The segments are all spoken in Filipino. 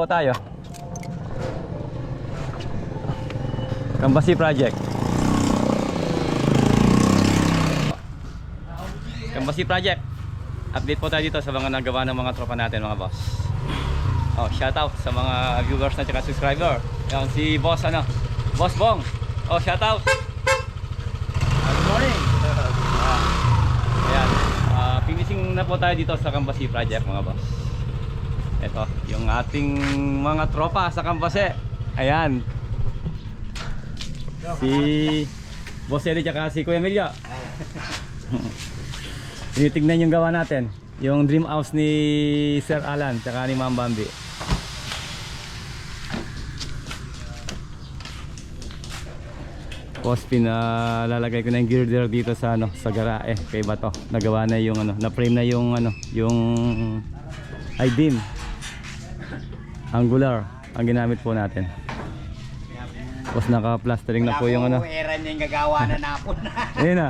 po tayo. Kambasi Project. Kambasi Project. Update po tayo dito sa mga nagawa ng mga tropa natin mga boss. Oh, shout out sa mga viewers na tsaka subscriber. Yan si Boss ano, Boss Bong. Oh, shout out. Good morning. Ayan. Ah, finishing na po tayo dito sa Kambasi Project mga boss. Ito, yung ating mga tropa sa Kambase. Ayan. Si Boss Eli tsaka si Kuya Emilio. Tinitignan yung gawa natin. Yung dream house ni Sir Alan tsaka ni Ma'am Bambi. Tapos pinalalagay ko na yung girder dito sa ano sa garae kay Bato. Nagawa na yung ano, na-frame na yung ano, yung I-beam. Angular ang ginamit po natin. Tapos naka-plastering na po yung ano. Era niya yung gagawa na napon na. Ayun na,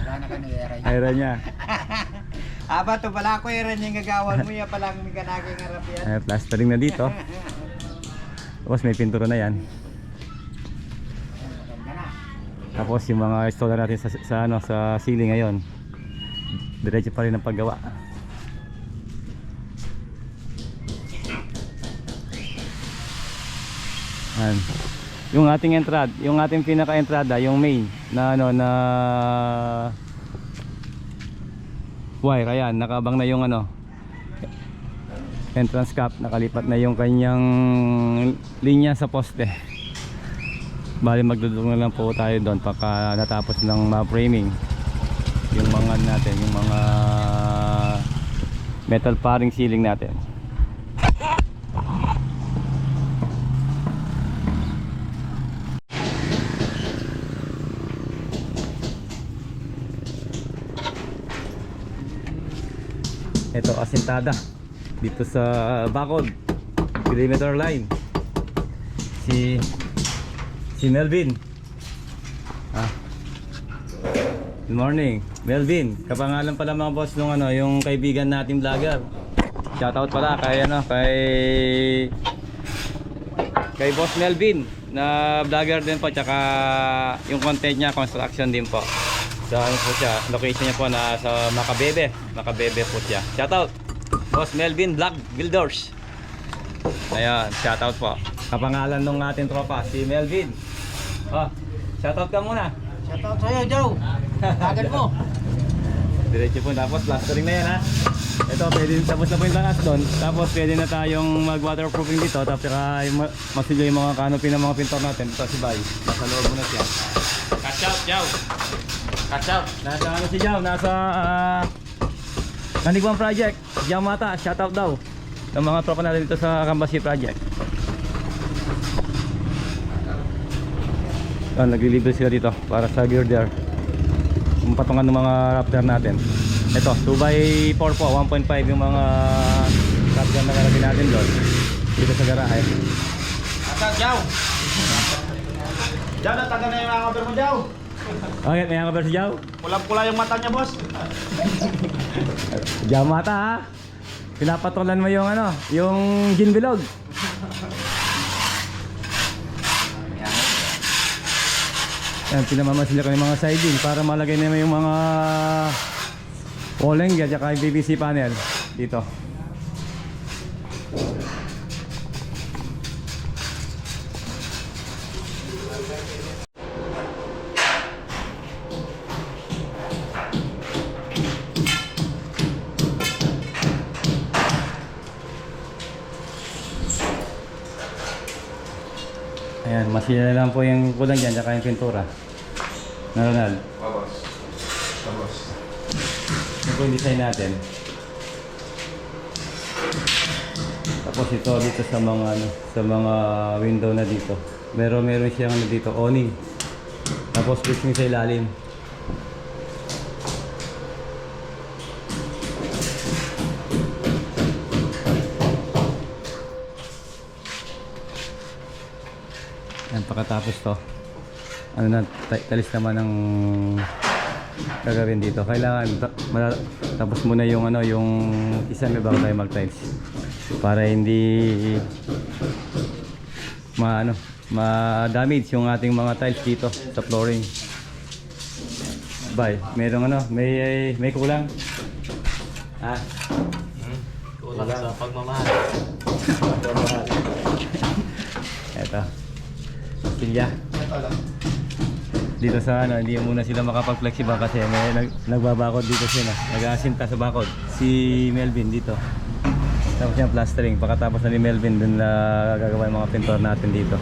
Wala na ka ni era niya. niya. Aba, to pala ko era niya yung gagawan mo ya palang may kanaging harap yan. Ay, plastering na dito. Tapos may pintura na yan. Tapos yung mga installer natin sa, sa ano sa ceiling ngayon. Diretso pa rin ang paggawa. Yan. Yung ating entrad, yung ating pinaka-entrada, yung main na ano na wire ayan, nakabang na yung ano entrance cap, nakalipat na yung kanyang linya sa poste. Bali magdudong na lang po tayo doon pagka natapos ng ma-framing yung mga natin, yung mga metal paring ceiling natin. Ito asintada dito sa Bacol perimeter line. Si si Melvin. Ah. Good morning Melvin. Kapangalan pala mga boss nung ano yung kaibigan nating vlogger. Shoutout pala kay ano kay kay boss Melvin na vlogger din po tsaka yung content niya construction din po sa ano po siya location niya po na sa Macabebe Macabebe po siya shoutout boss Melvin Vlog Builders Ayan, shoutout po. Kapangalan nung ating tropa, si Melvin. Oh, shoutout ka muna. Shoutout sa'yo, Joe. Tagal mo. Diretso po, tapos plastering na yan ha. Ito, pwede, tapos na po yung lakas doon. Tapos pwede na tayong mag waterproofing dito. Tapos saka masilyo yung mga canopy ng mga pintor natin. Ito si Bay. Nasa loob mo na siya. Catch out, Jow. Catch out. Nasa ano si Jow? Nasa uh, Kanigwang Project. Jow Mata, shoutout daw. Ng mga tropa natin dito sa Kambasi Project. Ah, naglilibre sila dito para sa girder yung patungan ng mga raptor natin ito 2x4 po 1.5 yung mga lang nakalagay natin doon. Dito sa garahe. Atag, Jaw! Jaw, nataga na yung mga cover mo, Jaw! Okay, may cover si Jow. Pulang-pula yung mata niya, boss. Jow mata ha. Pinapatulan mo yung ano, yung gin bilog. Yan, pinamamasil ko yung mga siding para malagay naman yung mga poleng at yung PVC panel dito. Masila lang po yung kulang dyan tsaka yung pintura. Na Ronald. Babos. Babos. Ito po yung design natin. Tapos ito dito sa mga ano, sa mga window na dito. Meron meron siyang ano dito, awning. Tapos fixing sa ilalim. Yan, pagkatapos to, ano na, ta- talis naman ng gagawin dito. Kailangan tapos muna yung ano, yung isa may bago tayo mag-tiles. Para hindi ma ano, ma-damage yung ating mga tiles dito sa flooring. Bye. Merong ano, may may kulang. Ah, Kulang sa pagmamahal. eto. Silya. Dito sa ano, hindi muna sila makapag-flexible kasi may nag, nagbabakod dito sila. Nag-aasinta sa bakod. Si Melvin dito. Tapos yung plastering. Pagkatapos na ni Melvin, dun na gagawa yung mga pintor natin dito.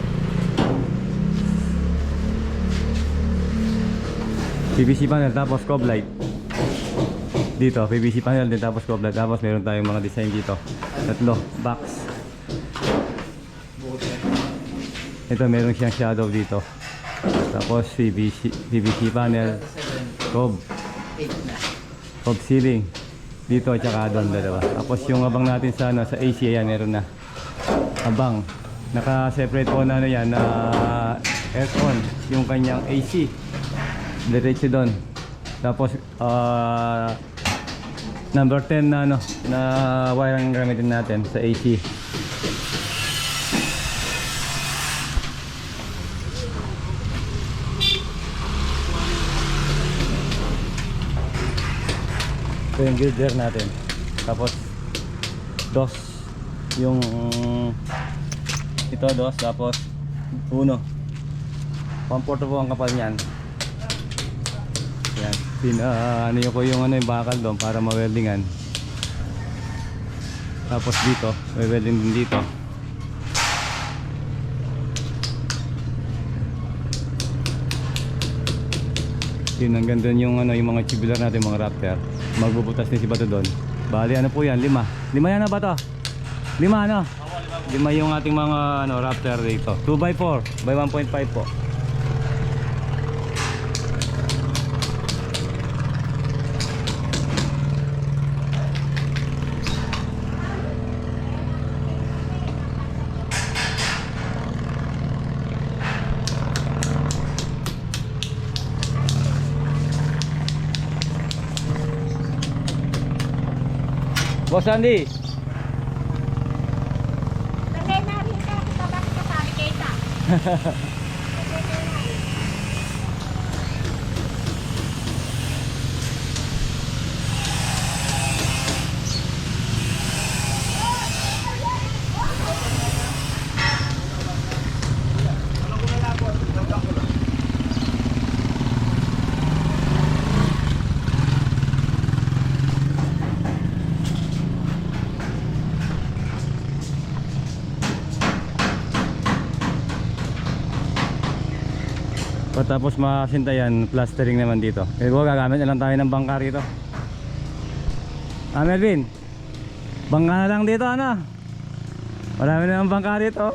PVC panel tapos cob light. Dito, PVC panel din tapos cob light. Tapos meron tayong mga design dito. Tatlo, box. Ito meron siyang shadow dito. Tapos PVC, PVC panel, cob, cob ceiling. Dito at saka doon dalawa. Tapos yung abang natin sa ano, sa AC ayan meron na. Abang. Naka-separate po na ano yan na aircon yung kanyang AC. Diretso doon. Tapos ah number 10 na ano na wire ang gamitin natin sa AC. Ito yung gilder natin. Tapos dos yung ito dos tapos uno. 1 po ang kapal niyan. Yan. Ano yung ko yung ano yung bakal doon para ma-weldingan. Tapos dito, may welding din dito. Yun, hanggang doon yung, ano, yung mga tubular natin, mga raptor. Magbubutas din si Bato doon. Bali, ano po yan? Lima. Lima yan na ba to? Lima, ano? Lima yung ating mga ano, raptor dito. 2x4 by 1.5 po. Boss Andy, Lagay na rin ka kita bakit ka sabi kita. Tapos masintayan, plastering naman dito. Eh, Kaya ko gagamit na lang tayo ng bangka rito. Ah, Melvin. Bangka na lang dito, ano? Marami na ang bangka rito.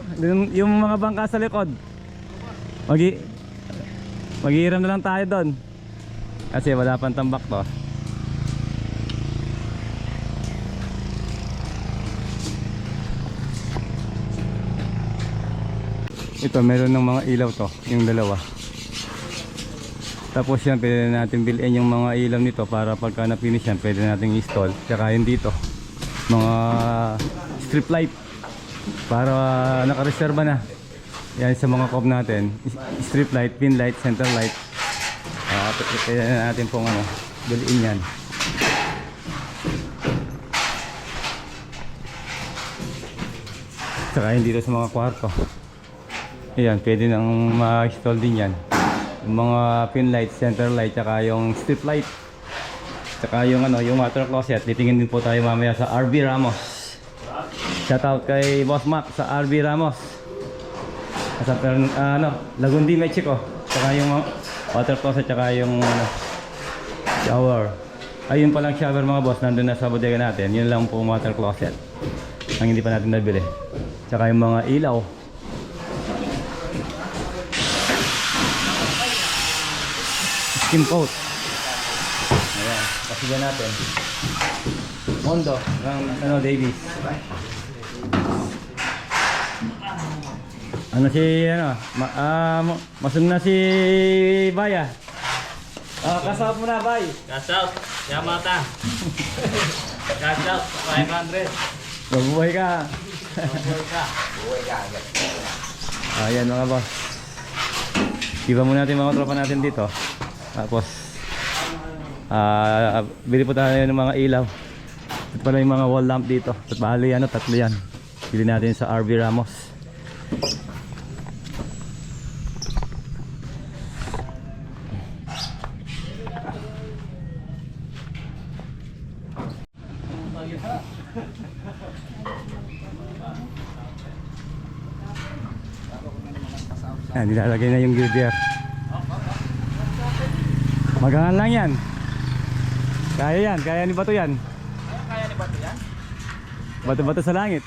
Yung, mga bangka sa likod. Magi Magiiram na lang tayo doon. Kasi wala pang tambak to. Ito, meron ng mga ilaw to, yung dalawa. Tapos yan, pwede na natin bilhin yung mga ilaw nito para pagka na-finish yan, pwede natin install. Tsaka yun dito, mga strip light para nakareserba na. Yan sa mga cob natin. Strip light, pin light, center light. Ah, pwede na natin pong ano, bilhin yan. Tsaka yun dito sa mga kwarto. Ayan, pwede nang ma-install din yan. Yung mga pin light, center light, tsaka yung strip light. Tsaka yung ano, yung water closet. Titingin din po tayo mamaya sa RB Ramos. Shoutout kay Boss Mac sa RB Ramos. Sa ah, ano, Lagundi, Mexico. Tsaka yung water closet, tsaka yung ano, shower. Ayun pa lang shower mga boss, nandun na sa bodega natin. Yun lang po water closet. Ang hindi pa natin nabili. Tsaka yung mga ilaw. Skin coat. Ayan, pasigan natin. Mondo ng ano, Davies. Ano si ano, ma, ah, ma- masun na si Baya. Ah, kasama mo na, Bay. Cash out. Yamata. Cash out. 500. Mabuhay ka. Buhay ka. Ayan mga boss. Iba muna natin mga tropa natin dito. Tapos, ah bili po tayo ng mga ilaw. At pala yung mga wall lamp dito. At bali ano, tatlo yan. Bili natin sa RV Ramos. Ayan, nilalagay na yung gear. Magangan lang yan. Kaya yan, kaya ni Bato yan. Kaya ni Bato yan? Bato-bato sa langit.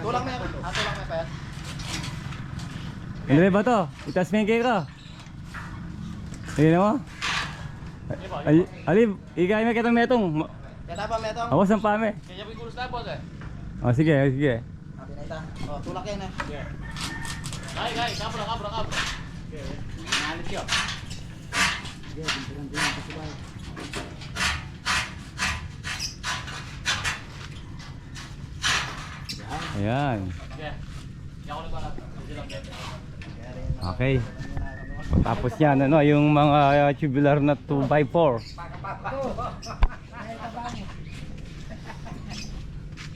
Tulak na yan. Ah, tulak na yan. Ano ba Bato? Itas mo yung ko. Ayun mo. Ali, ali, ikay mo kitang metong. Kaya pa metong. Awas ang pame. Kaya yung kulos na boss eh. Oh, sige, sige. Ita. Oh, tulak yan eh. Gay, gay. Kabra, kabra, kabra. Nalit yun. Ayan. Okay. Hindi ako nagbalat. Hindi lang yan. Okay. Tapos yan, ano, yung mga tubular na 2x4.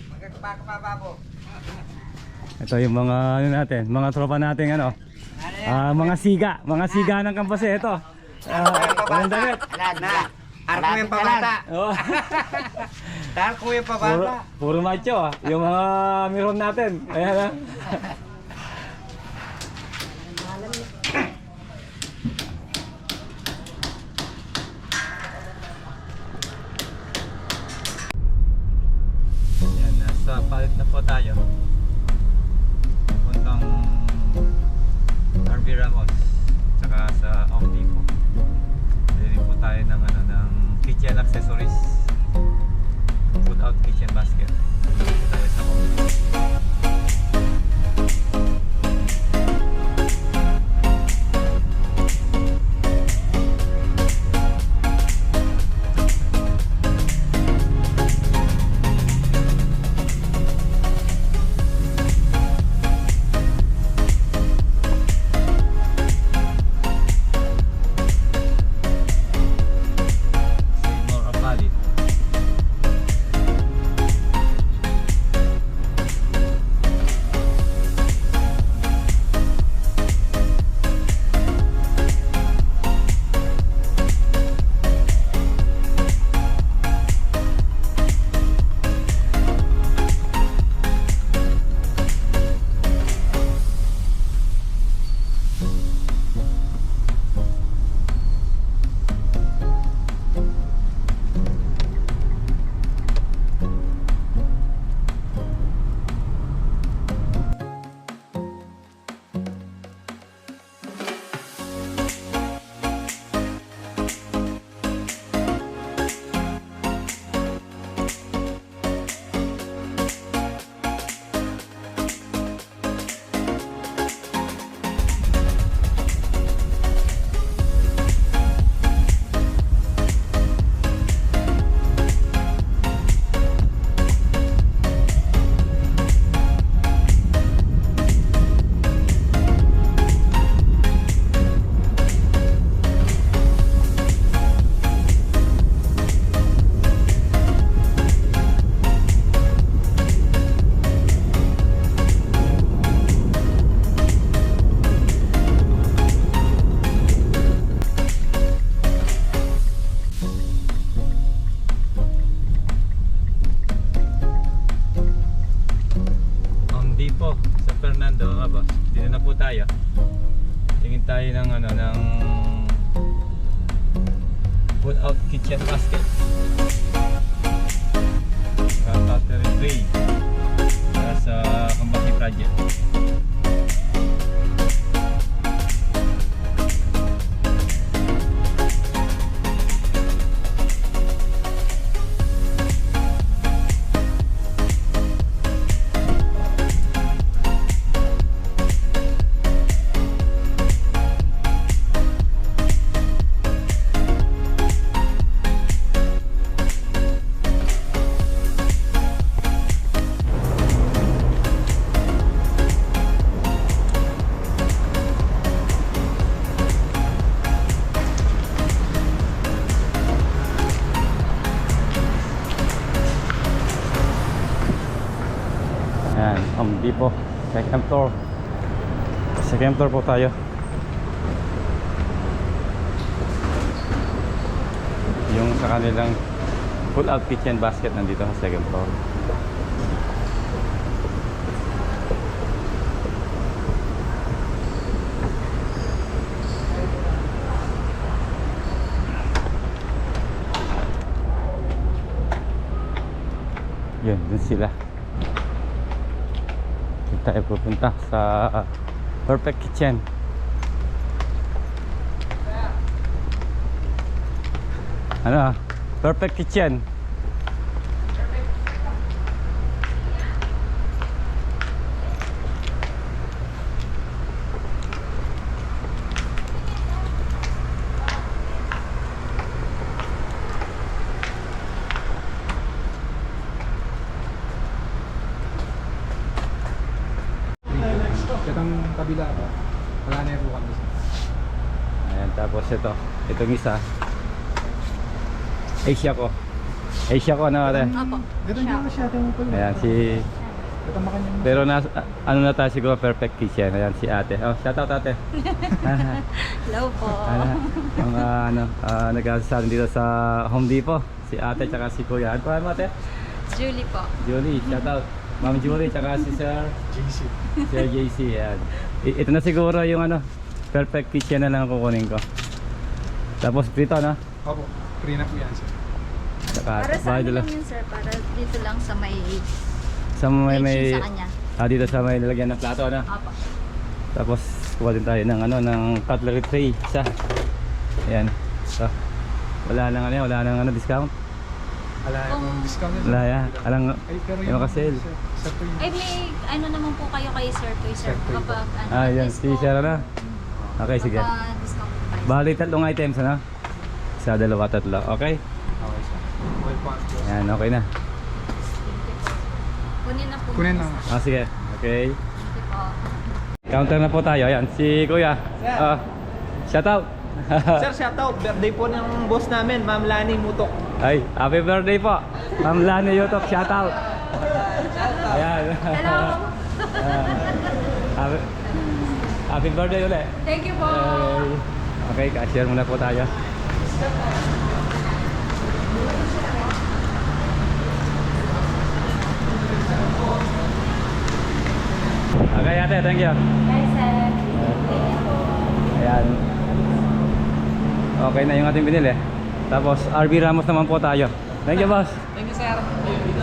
Magkakapakapapa po. Ito yung mga ano natin, mga tropa natin ano. Ah, mga siga, mga siga ng kampase ito. Ah, walang damit. Arko yung pabata. Oh, Arko yung puro, pabata. puro macho ah. Yung mga meron natin. Ayan ah. Yan, nasa palit na po tayo. Second po tayo. Yung sa kanilang pull out kitchen basket nandito sa second floor. Yun, dun sila. Dito tayo pupunta sa Perfect Kitchen. Ano? Perfect Kitchen. Itong kabila ba? Wala na yung kami. Ayan, tapos ito. Itong isa. Asia ko. Asia ko, ano ate? Opo. Ganun yung masyado mo pala. Ayan, si... Pero na, ano na tayo siguro perfect kitchen. Ayan, si ate. Oh, shout out ate. Hello po. ano, ang ah, ano, uh, nag-asasalan dito sa Home Depot. Si ate tsaka si kuya. Ano pa mo ate? Julie po. Julie, shout out. Ma'am Julie tsaka si Sir, JC. Sir JC. Ayan. I- ito na siguro yung ano, perfect kitchen na lang ang kukunin ko. Tapos dito na. Opo. Free na po yan sir. Tsaka, Para sa dala. lang yun sir. Para dito lang sa may Sa may may sa kanya. ah, dito sa may lalagyan ng plato na. Opo. Tapos kuha din tayo ng ano ng cutlery tray isa. Ayan. So, wala nang ano, yan, wala nang ano discount. Wala yung discount na Wala ya. Alang Ay, pero Yung. Sir, sir yung... Ay may ano naman po kayo kay Sir Toy Sir. Sir Toy. Kapag ano. Ah, yan si Sarah na. Okay, sige. Kapag. Bali tatlong items ano? Isa, dalawa, tatlo. Okay? Okay sir. Po. Yan, okay na. Kunin na po. Kunin na. Ah, sige. Okay. Thank you po. Counter na po tayo. Ayan, si Kuya. Sir. Ah, shout out. Sir, shoutout. Birthday po ng boss namin, Ma'am Lani Mutok. Ay, happy birthday po. Ma'am Lani Yotok, shout out. Ayan. Hello. Ah, happy, happy birthday ulit. Thank you po. Hey. Okay, cashier muna po tayo. Okay ate, thank you. Bye sir. Ayan. Okay na yung ating binili. Tapos RB Ramos naman po tayo. Thank you boss. Thank you, sir. Na.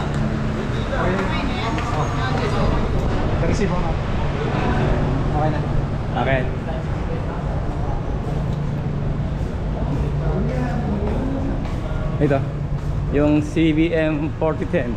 Okay na. Okay. Ito. Yung CBM 4010.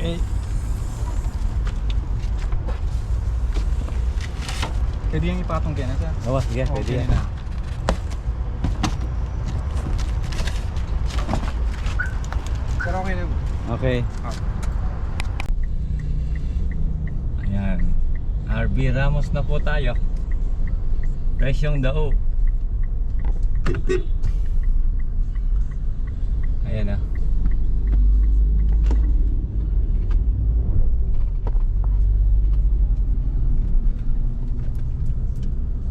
Eh. Pwede yung ipatong na sir? Oo, sige, pwede Okay yan. na. Okay. Ayan. RB Ramos na po tayo. Presyong dao. Ayan ah.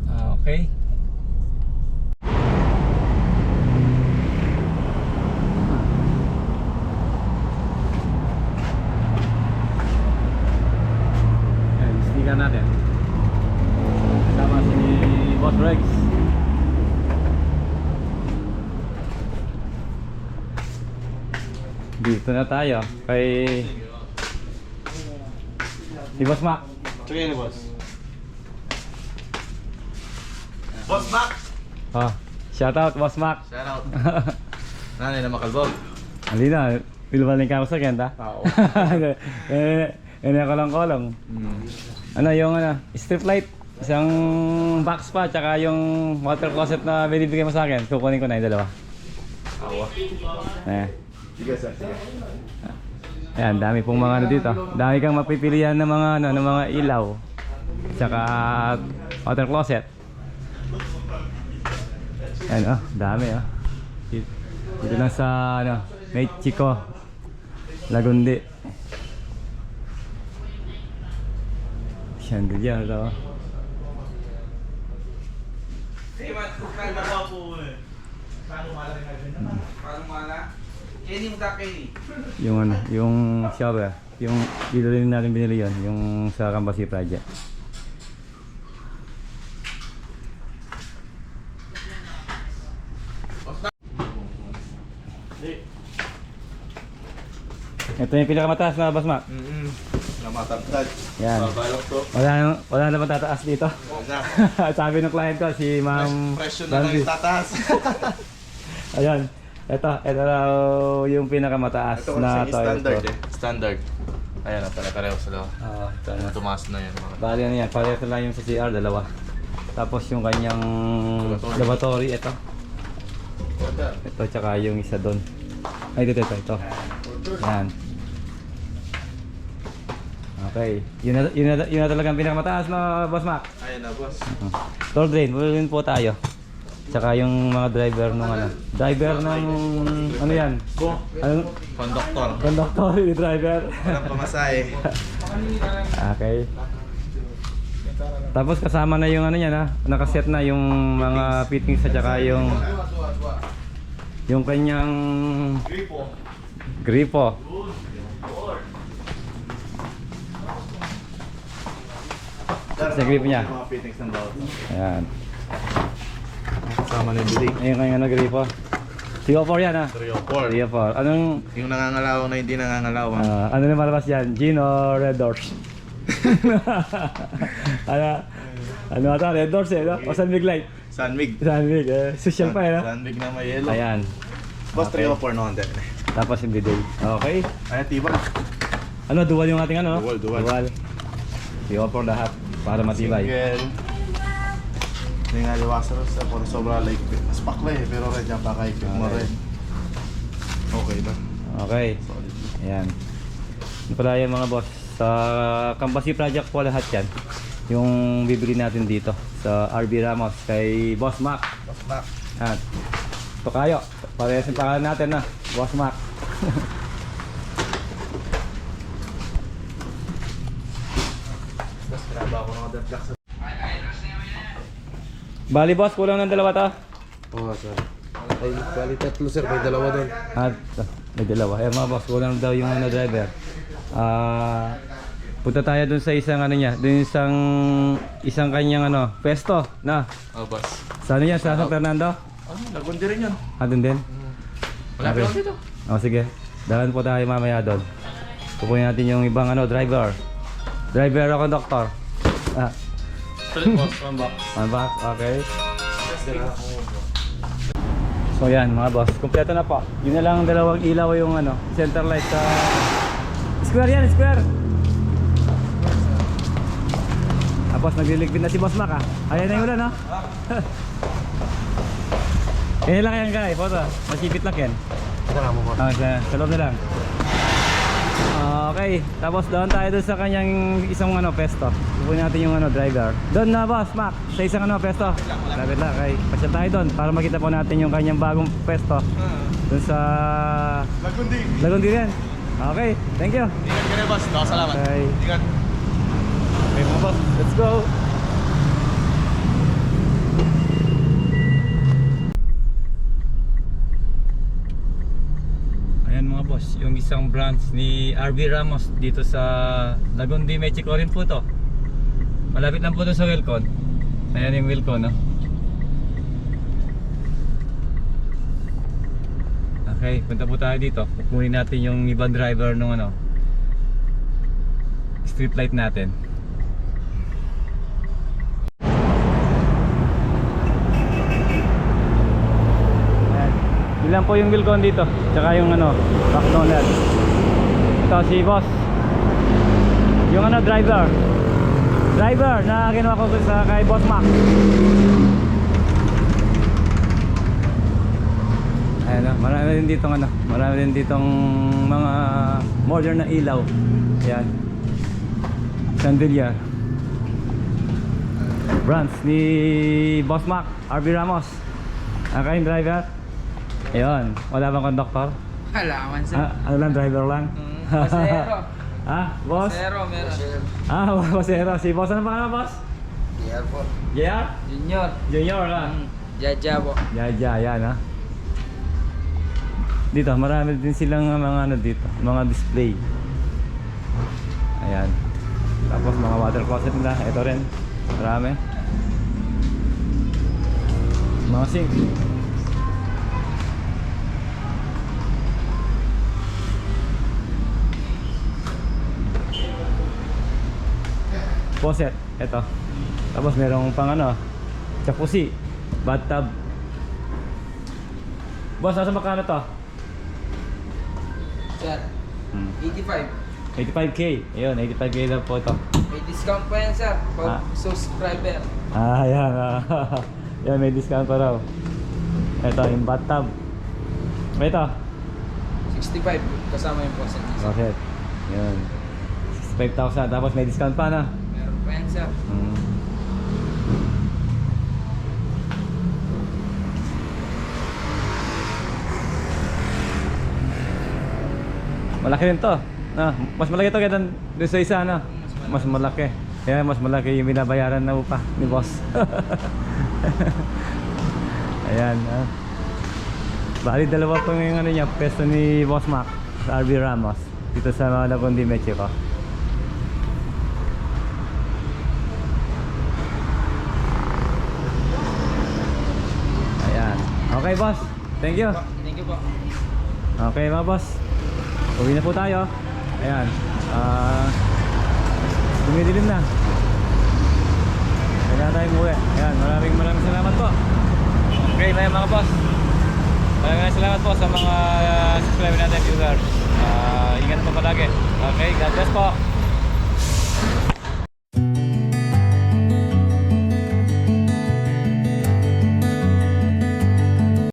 Ah, okay. Na tayo kay si Boss Mac. Sige ni boss. Boss Mac! Oh, shout out Boss Mac. Shout out. Nanay na makalbog. Ali na, pilbaling ka sa kenta. Oo. eh, eh, kolong-kolong. Ano yung ano, strip light, isang box pa, tsaka yung water closet na binibigay mo sa akin. Kukunin ko na yung dalawa. Awa. Eh. Sige sir, sige. Ayan, dami pong mga ano dito. Dami kang mapipilian ng mga ano, ng mga ilaw. Tsaka water closet. Ayan oh, dami oh. Dito, lang sa ano, Mexico. Lagundi. Chandelier daw. Yung ano, yung shower. Yung dito rin natin binili yon yung sa Kambasi Project. Ito yung pinakamataas na basma. Mm-mm. Namatagtag. Yan. Babalok to. Wala, wala naman tataas dito. Sabi ng client ko, si Ma'am Presyo na lang tataas. Ayan. Ito, ito raw yung pinakamataas Ito na kasi toilet standard ko. eh. Standard. Ayan na, pare-pareho sila. Oo, ito na. Tumaas na yan. mga- Bali ano yan, pareho lang yung sa CR, dalawa. Tapos yung kanyang Lavatory. lavatory, ito. Ito, tsaka yung isa doon. Ay, dito, ito, ito. Yan. Okay. Yun na, yun na, yun na talagang pinakamataas na Boss Mac. Ayan na, boss. Door drain, wala po tayo. Tsaka yung mga driver nung ano. Driver ng, ano yan? Ano? Conductor. Conductor, yung driver. Walang pamasahe. Okay. Tapos kasama na yung ano niya na, nakaset na yung mga fittings at saka yung yung kanyang Gripo. gripo. Sa grip niya. Ng. Ayan. Kasama na yung bilig. Ayun kanyang ano, gripo. 304 yan ah. 304. 304. Anong, Yung nangangalawang na hindi nangangalawang. ah, ano na malabas yan? Gino Red Doors. ano, ano ata? Red Doors eh, no? O San Mig Light. Sunmig. San Mig, eh. Social pa eh, no? Sunmig na may yellow. Ayan. Boss, Okay. 304 noon din. Tapos yung bidet. Okay. Ayan, tiba. Ano, dual yung ating ano? no? Dual, dual. Dual. I-offer lahat para matibay. Single. Hindi nga liwasan sa por sobra like mas pakla eh pero red yung pakaipin mo Okay. rin. Okay ba? Okay. Solid. Ayan. Ano pala yan mga boss? Sa Kambasi Project po lahat yan. Yung bibili natin dito sa RB Ramos kay Boss Mac. Boss Mac. At Tokayo. Parehas yung pangalan natin na. Boss Mac. Boss, pinaba ako ng other blocks. Bali boss, kulang ng dalawa to. Oo, sir. Ay, bali tatlo sir, may dalawa doon. At ah, may dalawa. Eh mga boss, kulang daw yung ano driver. Ah, punta tayo dun sa isang ano niya, dun isang isang kanyang ano, pesto na. Oh, boss. Sa ano yan? Sa San Fernando? Oh, nagundi rin yun. Ah, dun din? Wala Okay. pa dito. O sige, dalan po tayo mamaya doon. Kukunin natin yung ibang ano, driver. Driver o conductor. Ah, Split boss, one box. one back, okay. So yan mga boss, kumpleto na po. Yun na lang ang dalawang ilaw yung ano, center light sa... Square yan, square! Tapos nagliligpit na si Boss Mac ah. Ayan na yung ulan no? Yan lang yan guys, photo. Masipit lang yan. Ito nga mo boss. Ah, sa, sa loob na lang. Okay, tapos doon tayo doon sa kanyang isang ano pesto. Kukunin natin yung ano driver. Doon na boss, Mac, sa isang ano pesto. Lapit lang, okay. Pasyal tayo doon para makita po natin yung kanyang bagong pesto. Doon sa Nagundi. Lagundi rin. Okay, thank you. Ingat ka na boss. No, salamat. Okay. Ingat. Okay boss, let's go. Ayan mga boss, yung isang branch ni RB Ramos dito sa Lagundi, Mexico rin po to. Malapit lang po doon sa Wilcon. Ayan yung Wilcon, no? Okay, punta po tayo dito. Kukunin natin yung ibang driver nung ano street light natin. Ayan. Lang po yung Wilcon dito. Tsaka yung ano, McDonald's. Ito si boss. Yung ano, driver. Driver na ginawa ko sa kay Boss Mac. Ayan o, marami din dito ano, marami din ditong mga modern na ilaw. Ayan. Chandelier. Brands ni Boss Mac, RB Ramos. Ang kayong driver. Ayun, wala bang conductor? Wala man sir. Ah, ano lang, driver lang? Mm, pasero. ah, boss? Zero meron. Ah, bossero. Si boss, ano pangalan boss? JR po. JR? Junior. Junior ka? Mm, Jaja po. Jaja, yan ha. Dito, marami din silang uh, mga ano dito, mga display. Ayan. Tapos mga water closet nila, ito rin. Marami. Mga sink. Faucet, ito. Tapos merong pang ano, jacuzzi, bathtub. Boss, nasa magkano to? Sir, Hmm. 85. 85k. Ayun, 85k daw po ito. May discount pa yan sir. Pag Ah. subscriber. Ah, yan. ah. yan, may discount pa raw. Ito, yung bathtub. Ito. 65 kasama yung faucet. Bakit? Yun. 65,000. Tapos may discount pa na. Yan sir. Hmm. Malaki rin to. Na, mas malaki to kaya doon sa isa na. Mas malaki. Kaya mas malaki yung binabayaran na upa ni boss. Ayan. Ah. Bali dalawa pa yung ano niya, pesto ni Boss Mac sa RB Ramos dito sa Lagundi, Mexico. Ayan. Okay, boss. Thank you. Thank you po. Okay, mga boss. Uwi na po tayo. Ayan. Ah, dumidilim na. Kailangan tayong uwi. Ayan, maraming maraming salamat po. Okay, mga mga boss. Maraming maraming salamat po sa mga uh, subscriber natin viewers. Ah, ingat po palagi. Okay, God bless po.